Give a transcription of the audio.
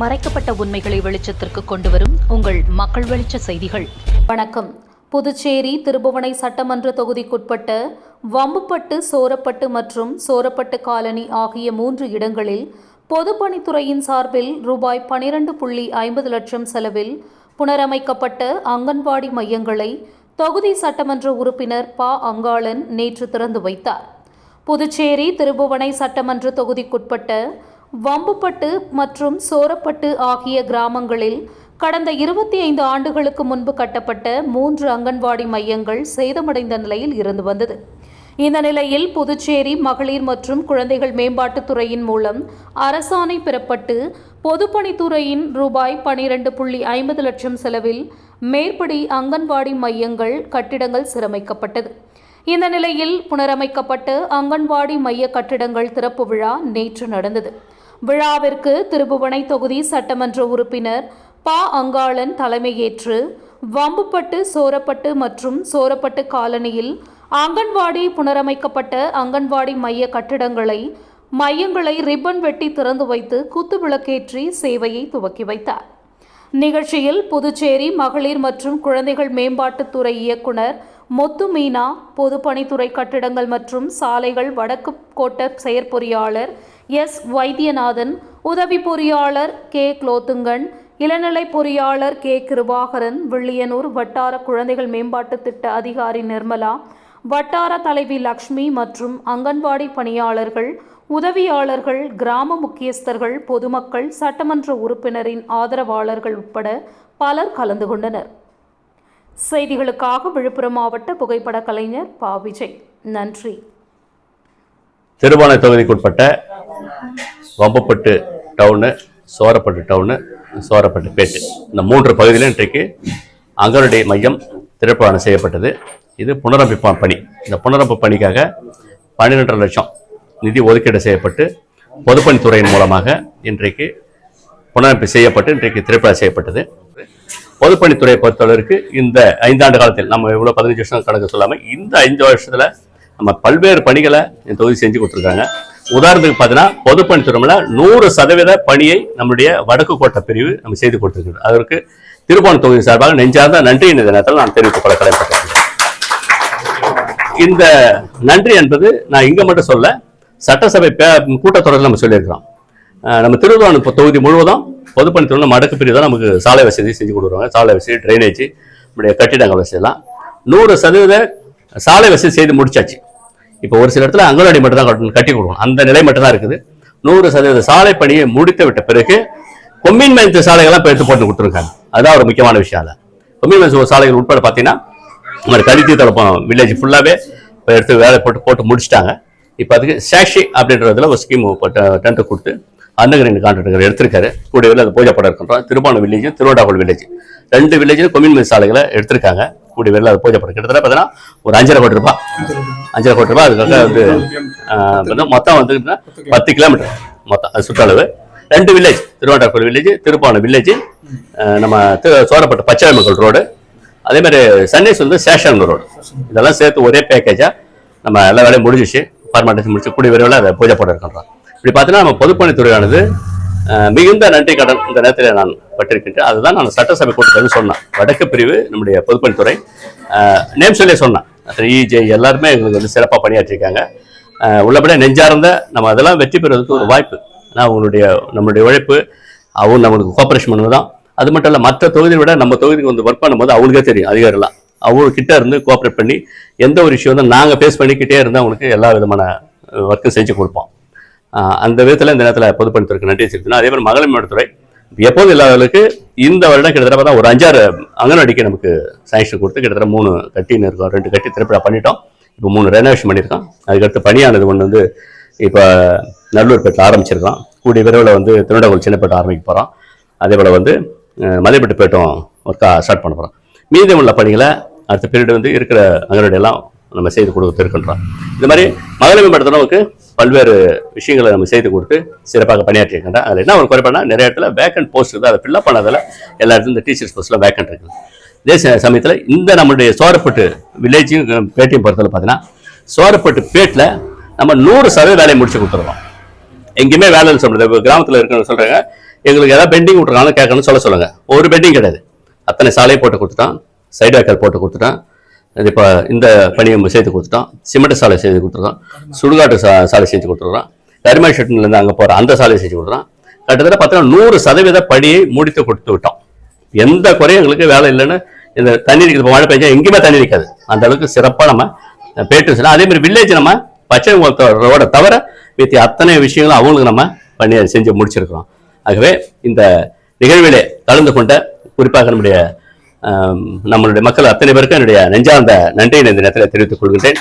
மறைக்கப்பட்ட உண்மைகளை வெளிச்சத்திற்கு கொண்டு வரும் உங்கள் மக்கள் வெளிச்ச செய்திகள். வணக்கம். புதுச்சேரி திருபுவனை சட்டமன்ற தொகுதிக்குட்பட்ட வம்புப்பட்டு சோரப்பட்டு மற்றும் சோரப்பட்டு காலனி ஆகிய மூன்று இடங்களில் பொதுப்பணித்துறையின் சார்பில் ரூபாய் பனிரெண்டு புள்ளி ஐம்பது லட்சம் செலவில் புனரமைக்கப்பட்ட அங்கன்வாடி மையங்களை தொகுதி சட்டமன்ற உறுப்பினர் ப. அங்காளன் நேற்று திறந்து வைத்தார். புதுச்சேரி திருபுவனை சட்டமன்ற தொகுதிக்குட்பட்ட வம்புப்பட்டு மற்றும் சோரப்பட்டு ஆகிய கிராமங்களில் கடந்த இருபத்தி ஐந்து ஆண்டுகளுக்கு முன்பு கட்டப்பட்ட மூன்று அங்கன்வாடி மையங்கள் சேதமடைந்த நிலையில் இருந்து வந்தது. இந்த நிலையில் புதுச்சேரி மகளிர் மற்றும் குழந்தைகள் மேம்பாட்டுத் துறையின் மூலம் அரசாணை பெறப்பட்டு பொதுப்பணித்துறையின் ரூபாய் பனிரெண்டு புள்ளி ஐம்பது லட்சம் செலவில் மேற்படி அங்கன்வாடி மையங்கள் கட்டிடங்கள் சிரமைக்கப்பட்டது. இந்த நிலையில் புனரமைக்கப்பட்ட அங்கன்வாடி மைய கட்டிடங்கள் திறப்பு விழா நேற்று நடந்தது. விழாவிற்கு திருபுவனை தொகுதி சட்டமன்ற உறுப்பினர் ப. அங்காளன் தலைமையேற்று வம்புப்பட்டு சோரப்பட்டு மற்றும் சோரப்பட்டு காலனியில் அங்கன்வாடி புனரமைக்கப்பட்ட அங்கன்வாடி மைய கட்டிடங்களை மையங்களை ரிப்பன் வெட்டி திறந்து வைத்து குத்துவிளக்கேற்றி சேவையை துவக்கி வைத்தார். நிகழ்ச்சியில் புதுச்சேரி மகளிர் மற்றும் குழந்தைகள் மேம்பாட்டுத்துறை இயக்குனர் மொத்து மீனா பொதுப்பணித்துறை கட்டிடங்கள் மற்றும் சாலைகள் வடக்கு கோட்ட செயற்பொறியாளர் எஸ். வைத்தியநாதன் உதவி பொறியாளர் கே. குலோத்துங்கன் இளநிலை பொறியாளர் கே. கிருபாகரன் வில்லியனூர் வட்டார குழந்தைகள் மேம்பாட்டு திட்ட அதிகாரி நிர்மலா வட்டார தலைவி லக்ஷ்மி மற்றும் அங்கன்வாடி பணியாளர்கள் உதவியாளர்கள் கிராம முக்கியஸ்தர்கள் பொதுமக்கள் சட்டமன்ற உறுப்பினரின் ஆதரவாளர்கள் உட்பட பலர் கலந்து கொண்டனர். செய்திகளுக்காக விழுப்புரம் மாவட்ட புகைப்பட கலைஞர் பா. விஜய். நன்றி. திருமண தொகுதிக்குட்பட்ட வம்பப்பட்டு டவுனு சோரப்பட்டு டவுனு சோரப்பட்டு பேட்டு. இந்த மூன்று பகுதியிலும் இன்றைக்கு அங்கனுடைய மையம் திறப்பான செய்யப்பட்டது. இது புனரமைப்பு பணி. இந்த புனரமைப்பு பணிக்காக பன்னிரெண்டரை லட்சம் நிதி ஒதுக்கீடு செய்யப்பட்டு பொதுப்பணித்துறையின் மூலமாக இன்றைக்கு புனரமைப்பு செய்யப்பட்டு இன்றைக்கு திரைப்பட செய்யப்பட்டது. பொதுப்பணித்துறையை பொறுத்தளவிற்கு இந்த ஐந்தாண்டு காலத்தில் நம்ம இவ்வளோ பதினஞ்சு வருஷம் கணக்கு சொல்லாமல் இந்த ஐந்து வருஷத்தில் நம்ம பல்வேறு பணிகளை இந்த தொகுதி செஞ்சு கொடுத்துருக்காங்க. உதாரணத்துக்கு பார்த்தீங்கன்னா பொதுப்பணித்துறையில் நூறு சதவீத பணியை நம்முடைய வடக்கு கோட்டை பிரிவு நம்ம செய்து கொடுத்துருக்கோம் அதற்கு திருப்போணம் தொகுதி சார்பாக நெஞ்சார்ந்த நன்றி இந்த நேரத்தில் நான் தெரிவித்துக் கொள்ள கடமைப்பட்டிருக்கிறேன். இந்த நன்றி என்பது நான் இங்கே மட்டும் சொல்ல சட்டசபை பே- கூட்டத்தொடரில் நம்ம சொல்லியிருக்கிறோம். நம்ம திருவாரூர் தொகுதி முழுவதும் பொதுப்பணி நம்ம அடக்கு பிரிவு தான் நமக்கு சாலை வசதி செஞ்சு கொடுக்குறாங்க. சாலை வசதி ட்ரைனேஜ் நம்முடைய கட்டிடங்கள் வசதியெல்லாம் நூறு சதவீத சாலை வசதி செய்து முடிச்சாச்சு. இப்போ ஒரு சில இடத்துல அங்கன்வாடி மட்டும் தான் கட்டி கொடுக்கணும். அந்த நிலை மட்டும் தான் இருக்குது. நூறு சதவீத சாலை பணியை முடித்து விட்ட பிறகு கொம்மின் மையத்து சாலைகள்லாம் இப்போ எடுத்து போட்டு கொடுத்துருக்காங்க. அதுதான் ஒரு முக்கியமான விஷயம் அதில். கொம்மின் மையத்து சாலைகள் உட்பட பார்த்தீங்கன்னா நம்ம கலித்தி தலப்பம் வில்லேஜ் ஃபுல்லாகவே இப்போ எடுத்து வேலை போட்டு போட்டு முடிச்சிட்டாங்க. இப்போ அதுக்கு சாஷி அப்படின்றதுல ஒரு ஸ்கீம் டெண்டர் டென்ட் கொடுத்து ரெண்டு கான்ட்ராக்டர் எடுத்திருக்காரு. கூடிய விரைவில் அது பூஜை படம் இருக்கின்றோம் திருப்பாணம் வில்லேஜ் திருவண்ணாமலை வில்லேஜ் ரெண்டு வில்லேஜிலும் கொம்யூன் சாலைகளை எடுத்திருக்காங்க. கூடிய விரைவில் அது பூஜை படம். கிட்டத்தட்ட பார்த்தீங்கன்னா ஒரு அஞ்சரை கோடி ரூபாய். அஞ்சரை கோடி ரூபாய். அதுக்காக வந்து வந்து மொத்தம் வந்து பத்து கிலோமீட்டர் மொத்தம் அது சுற்றளவு. ரெண்டு village Tiruvannamalai village Tiruppanam village நம்ம திரு சோரப்பட்டு மக்கள் ரோடு அதே மாதிரி சன்னேஸ் வந்து சேஷன் ரோடு இதெல்லாம் சேர்த்து ஒரே பேக்கேஜாக நம்ம எல்லா வேலையும் முடிஞ்சிச்சு. ஃபார்மாலிட்டிஸ் முடிச்சு கூடிய விரைவில் அதை பூஜை போட இருக்கின்றோம் இப்படி பார்த்தீங்கன்னா நம்ம பொதுப்பணித்துறையானது மிகுந்த நன்றி கடன் இந்த நேரத்தில் நான் பட்டிருக்கின்றேன். அதுதான் நான் சட்டசபை கூட்டத்தில் சொன்னேன். வடக்கு பிரிவு நம்முடைய பொதுப்பணித்துறை. நேம் சொல்லியே சொன்னேன். இஜே எல்லாருமே எங்களுக்கு வந்து சிறப்பாக பணியாற்றிருக்காங்க அஹ், உள்ளபடியே நெஞ்சார்ந்த நம்ம அதெல்லாம் வெற்றி பெறுவதற்கு ஒரு வாய்ப்பு. ஆனால் அவங்களுடைய நம்மளுடைய உழைப்பு அவங்க நம்மளுக்கு கோஆப்ரேஷன் பண்ணுவதுதான். அது மட்டும் இல்லை மற்ற தொகுதியை விட நம்ம தொகுதிக்கு வந்து ஒர்க் பண்ணும்போது அவங்களுக்கே தெரியும் அதிகாரிலாம் அவங்க கிட்ட இருந்து கோஆப்ரேட் பண்ணி எந்த ஒரு இஷ்யூ வந்து நாங்கள் ஃபேஸ் பண்ணிக்கிட்டே இருந்தால் அவங்களுக்கு எல்லா விதமான ஒர்க்கும் செஞ்சு கொடுப்போம். அந்த விதத்தில் இந்த நேரத்தில் பொதுப்பணித்துறைக்கு நன்றி செலுத்தினா அதே மாதிரி மகளிர் மேடத்துறை எப்போதும் இல்லாதவர்களுக்கு இந்த வருடம் கிட்டத்தட்ட பார்த்தா ஒரு அஞ்சாறு அங்கன்வாடிக்கு நமக்கு சாங்ஷன் கொடுத்து கிட்டத்தட்ட மூணு கட்டின்னு இருக்கோம் ரெண்டு கட்டி திருப்பிட பண்ணிட்டோம். இப்போ மூணு ரெனோவேஷன் பண்ணியிருக்கோம். அதுக்கடுத்து பணியானது ஒன்று வந்து இப்போ நல்லூர் பேட்டில் ஆரம்பிச்சிருக்கோம் கூடிய விரைவில் வந்து திருநெல்வேலி சின்னப்பேட்டை ஆரம்பிக்க போகிறோம் அதே போல் வந்து அஹ், பேட்டும் ஒர்க்காக ஸ்டார்ட் பண்ண போகிறோம் மீதமுள்ள பணிகளை அடுத்த பீரியட் வந்து இருக்கிற அங்கன்வாடி எல்லாம் நம்ம செய்து கொடுத்து இருக்கின்றோம். இந்த மாதிரி மகளிர் அளவுக்கு பல்வேறு விஷயங்களை நம்ம செய்து கொடுத்து சிறப்பாக பணியாற்றியிருக்கின்றோம் அதில் என்ன ஒரு குறைபாடுனா நிறைய இடத்துல வேக்கன்ட் போஸ்ட் இருக்குது. அதை ஃபில்லப் பண்ணதில் எல்லா இடத்துல இந்த டீச்சர்ஸ் போஸ்ட்டில் வேக்கன்ட் இருக்குது. இதே சமயத்தில் இந்த நம்மளுடைய சோரப்பட்டு வில்லேஜையும் பேட்டையும் பொறுத்தவரை பார்த்தீங்கன்னா சோரப்பட்டு பேட்டில் நம்ம நூறு சதவீத வேலையை முடிச்சு கொடுத்துருவோம் எங்கேயுமே வேலைன்னு சொல்கிறது கிராமத்தில் இருக்கிறவங்க சொல்கிறாங்க எங்களுக்கு ஏதாவது பெண்டிங் விட்ருக்காங்கன்னு கேட்கணும்னு சொல்ல சொல்லுங்கள் ஒரு பெண்டிங் கிடையாது. அத்தனை சாலையை போட்டு கொடுத்துட்டோம் சைடு போட்டு கொடுத்துட்டான். அது இப்போ இந்த பணியை செய்து கொடுத்துட்டோம். சிமெண்ட் சாலை செய்து கொடுத்துருக்கோம். சுடுகாட்டு சா சாலை செஞ்சு கொடுத்துருக்கோம். கரிமா ஷெட்லேருந்து அங்கே போகிற அந்த சாலையை செஞ்சு கொடுத்துறோம் கிட்டத்தட்ட பார்த்தீங்கன்னா நூறு சதவீத படியை முடித்து கொடுத்து விட்டோம். எந்த குறையும் எங்களுக்கு வேலை இல்லைன்னு இந்த தண்ணி நிற்கிது மழை பெஞ்சா எங்கேயுமே தண்ணி நிற்காது அந்த அளவுக்கு சிறப்பாக நம்ம பேட்டு அதே மாதிரி வில்லேஜ் நம்ம பச்சை ரோட தவிர மீதி அத்தனை விஷயங்களும் அவங்களுக்கு நம்ம பண்ணி அதை செஞ்சு முடிச்சிருக்கிறோம். ஆகவே இந்த நிகழ்விலே கலந்து கொண்ட குறிப்பாக நம்முடைய நம்மளுடைய மக்கள் அத்தனை பேருக்கும் என்னுடைய நெஞ்சார்ந்த நன்றியை இந்த நேரத்தில் தெரிவித்துக் கொள்கின்றேன்.